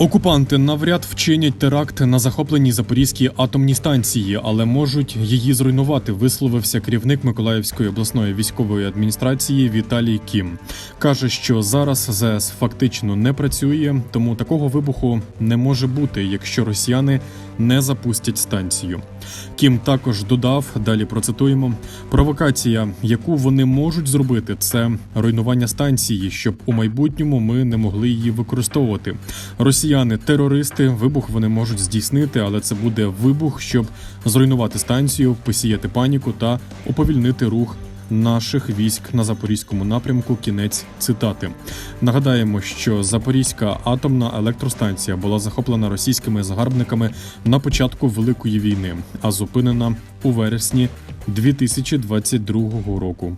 Окупанти навряд вчинять теракт на захопленій Запорізькій атомній станції, але можуть її зруйнувати. Висловився керівник Миколаївської обласної військової адміністрації Віталій Кім. каже, що зараз ЗС фактично не працює, тому такого вибуху не може бути, якщо росіяни не запустять станцію. Кім також додав далі. Процитуємо провокація, яку вони можуть зробити, це руйнування станції, щоб у майбутньому ми не могли її використовувати. Росіяни терористи, вибух вони можуть здійснити, але це буде вибух, щоб зруйнувати станцію, посіяти паніку та уповільнити рух. Наших військ на запорізькому напрямку кінець цитати. Нагадаємо, що Запорізька атомна електростанція була захоплена російськими загарбниками на початку Великої війни, а зупинена у вересні 2022 року.